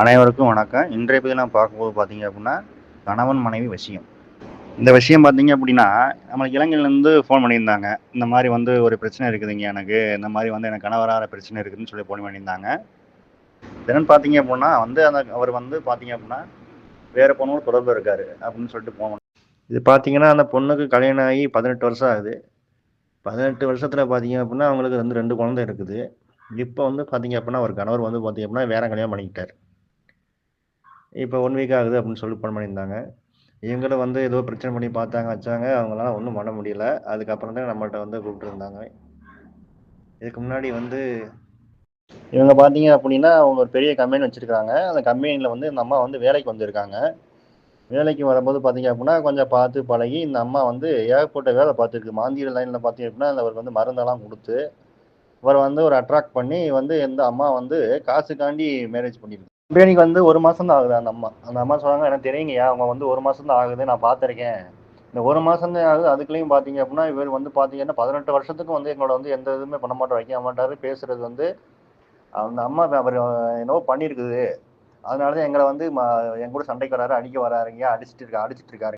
அனைவருக்கும் வணக்கம். இன்றைய பதிவு நான் பார்க்கும்போது பார்த்தீங்க அப்படின்னா கணவன் மனைவி விஷயம். இந்த விஷயம் பார்த்தீங்க அப்படின்னா நம்மளுக்கு இலங்கையிலேருந்து ஃபோன் பண்ணியிருந்தாங்க. இந்த மாதிரி வந்து ஒரு பிரச்சனை இருக்குதுங்க எனக்கு. இந்த மாதிரி வந்து எனக்கு கணவராக பிரச்சனை இருக்குதுன்னு சொல்லி ஃபோன் பண்ணியிருந்தாங்க. தினம் பார்த்தீங்க அப்படின்னா வந்து அந்த அவர் வந்து பார்த்தீங்க அப்படின்னா வேறு பொண்ணோட தொடர்பு இருக்காரு அப்படின்னு சொல்லிட்டு போனோம் இது பார்த்தீங்கன்னா அந்த பொண்ணுக்கு கல்யாணம் ஆகி பதினெட்டு வருஷம் ஆகுது. பதினெட்டு வருஷத்தில் பார்த்தீங்க அப்படின்னா அவங்களுக்கு வந்து ரெண்டு குழந்தை இருக்குது. இப்போ வந்து பார்த்தீங்க அப்படின்னா ஒரு கணவர் வந்து பார்த்தீங்க அப்படின்னா வேற கல்யாணம் பண்ணிக்கிட்டார். இப்போ ஒன் வீக் ஆகுது அப்படின்னு சொல்லி ஃபோன் பண்ணியிருந்தாங்க. இவங்களும் வந்து ஏதோ பிரச்சனை பண்ணி பார்த்தாங்க வச்சாங்க. அவங்களால ஒன்றும் பண்ண முடியல. அதுக்கப்புறம் தான் நம்மள்கிட்ட வந்து கூப்பிட்டுருந்தாங்க. இதுக்கு முன்னாடி வந்து இவங்க பார்த்தீங்க அப்படின்னா அவங்க ஒரு பெரிய கம்பெனி வச்சுருக்காங்க. அந்த கம்பெனியில் வந்து இந்த அம்மா வந்து வேலைக்கு வந்திருக்காங்க. வேலைக்கு வரும்போது பார்த்தீங்க அப்படின்னா கொஞ்சம் பார்த்து பழகி இந்த அம்மா வந்து ஏகப்பட்ட வேலை பார்த்துருக்கு. மாந்திர லைனில் பார்த்தீங்க அப்படின்னா அவருக்கு வந்து மருந்தெல்லாம் கொடுத்து அவரை வந்து ஒரு அட்ராக்ட் பண்ணி வந்து இந்த அம்மா வந்து காசுக்காண்டி மேரேஜ் பண்ணியிருக்கு கம்பெனிக்கு வந்து ஒரு மாதம் தான் ஆகுது அந்த அம்மா. அந்த அம்மா சொன்னாங்க எனக்கு தெரியுங்கய்யா அவங்க வந்து ஒரு மாதம் தான் ஆகுது நான் பார்த்துருக்கேன். இந்த ஒரு மாதம் தான் ஆகுது அதுக்குள்ளேயும் பார்த்தீங்க அப்படின்னா இவர் வந்து பார்த்தீங்கன்னா பதினெட்டு வருஷத்துக்கு வந்து எங்களோட வந்து எந்த இதுவுமே பண்ண மாட்டோம் வைக்க மாட்டாரு. பேசுறது வந்து அந்த அம்மா அவர் என்னவோ பண்ணியிருக்குது அதனால தான் எங்களை வந்து ம- என் கூட சண்டைக்கு வராரு அடிக்க வராருங்க அடிச்சிட்டு இருக்கா அடிச்சிட்டு இருக்காரு.